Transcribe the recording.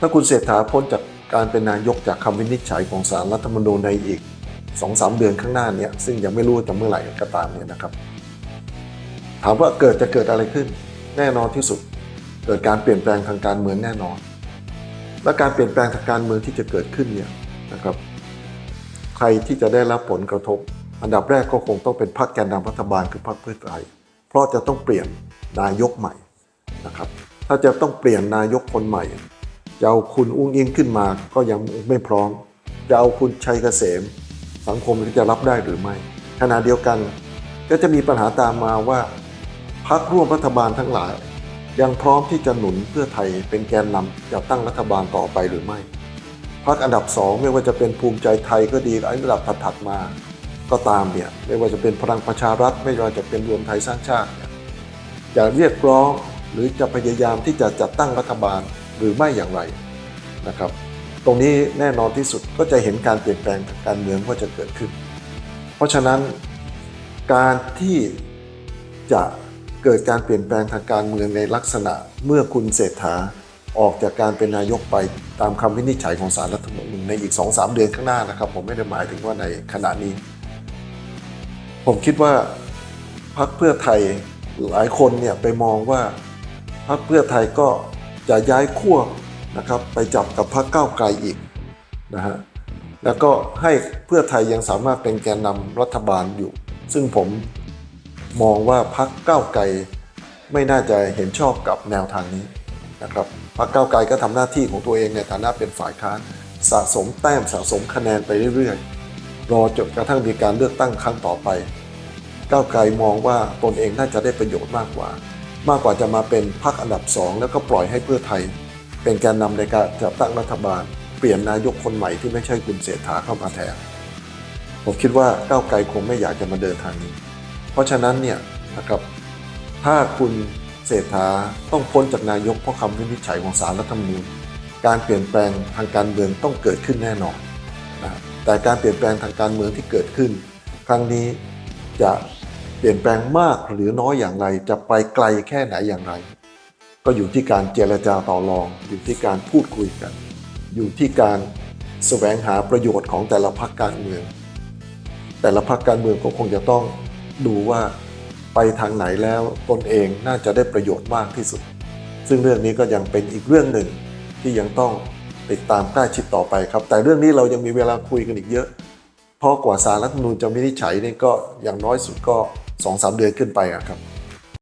ถ้าคุณเศรษฐาพ้นจากการเป็นนายกจากคำวินิจฉัยของศาลรัฐธรรมนูญในอีกสองสามเดือนข้างหน้านี่ยซึ่งยังไม่รู้จะเมื่อไหร่ก็ตามเนี่ยนะครับ ถามว่าเกิดจะเกิดอะไรขึ้น แน่นอนที่สุด เกิดการเปลี่ยนแปลงทางการเมืองแน่นอน และการเปลี่ยนแปลงทางการเมืองที่จะเกิดขึ้นเนี่ยนะครับ ใครที่จะได้รับผลกระทบ อันดับแรกก็คงต้องเป็นพรรคแกนนำรัฐบาลคือพรรคเพื่อไทย เพราะจะต้องเปลี่ยนนายกใหม่นะครับ ถ้าจะต้องเปลี่ยนนายกคนใหม่ จะเอาคุณอุ้งอิงขึ้นมาก็ยังไม่พร้อม จะเอาคุณชัยเกษม สังคมจะรับได้หรือไม่ขณะเดียวกัน ก็จะมีปัญหาตามมาว่าพรรคร่วมรัฐบาลทั้งหลาย ยังพร้อมที่จะหนุนเพื่อไทยเป็นแกนนำจะตั้งรัฐบาลต่อไปหรือไม่พรรคอันดับสองไม่ว่าจะเป็นภูมิใจไทยก็ดีอันดับถัดๆมา ก็ตามเนี่ยไม่ว่าจะเป็นพลังประชารัฐ ไม่ว่าจะเป็นรวมไทยสร้างชาติเนี่ยจะเรียกร้องหรือจะพยายามที่จะจัดตั้งรัฐบาล หรือไม่อย่างไรนะครับ ตรงนี้แน่นอนที่สุดก็จะเห็นการเปลี่ยนแปลงทางการเมืองว่าจะเกิดขึ้น เพราะฉะนั้นการที่จะเกิดการเปลี่ยนแปลงทางการเมืองในลักษณะเมื่อคุณเศรษฐาออกจากการเป็นนายกไปตามคำวินิจฉัยของศาลรัฐธรรมนูญในอีก 2-3 เดือนข้างหน้านะครับ ผมไม่ได้หมายถึงว่าในขณะนี้ ผมคิดว่าพรรคเพื่อไทยหลายคนเนี่ยไปมองว่าพรรคเพื่อไทยก็ จะย้ายขั้วนะครับไปจับกับพรรคก้าวไกลอีกนะฮะแล้วก็ให้เพื่อไทยยังสามารถเป็นแกนนำรัฐบาลอยู่ ซึ่งผมมองว่าพรรคก้าวไกลไม่น่าจะเห็นชอบกับแนวทางนี้นะครับพรรคก้าวไกลก็ทำหน้าที่ของตัวเองในฐานะเป็นฝ่ายค้านสะสมแต้มสะสมคะแนนไปเรื่อยๆ รอจนกระทั่งมีการเลือกตั้งครั้งต่อไป ก้าวไกลมองว่าตนเองน่าจะได้ประโยชน์มากกว่า มากกว่าจะมาเป็นพรรคอันดับสองแล้วก็ปล่อยให้เพื่อไทย เป็นแกนนำในการจัดตั้งรัฐบาล เปลี่ยนนายกคนใหม่ที่ไม่ใช่คุณเศรษฐาเข้ามาแทนผมคิดว่าก้าวไกลคงไม่อยากจะมาเดินทางนี้ เพราะฉะนั้นเนี่ยนะครับถ้าคุณเศรษฐาต้องพ้นจากนายกเพราะคำวินิจฉัยของศาลรัฐธรรมนูญ การเปลี่ยนแปลงทางการเมืองต้องเกิดขึ้นแน่นอนนะแต่การเปลี่ยนแปลงทางการเมืองที่เกิดขึ้น ครั้งนี้จะ ลี่ยนแปลงมากหรือน้อยอย่างไร จะไปไกลแค่ไหนอย่างไร ก็อยู่ที่การเจรจาต่อรอง อยู่ที่การพูดคุยกัน อยู่ที่การแสวงหาประโยชน์ของแต่ละพรรคการเมือง แต่ละพรรคการเมืองก็คงจะต้องดูว่าไปทางไหนแล้วตนเองน่าจะได้ประโยชน์มากที่สุด ซึ่งเรื่องนี้ก็ยังเป็นอีกเรื่องหนึ่งที่ยังต้องติดตามใกล้ชิดต่อไปครับ แต่เรื่องนี้เรายังมีเวลาคุยกันอีกเยอะ เพราะกว่าสารรัฐธรรมนูญจะวินิจฉัยนี่ก็อย่างน้อยสุดก็ 2อสเดือนขึ้นไปอะครับ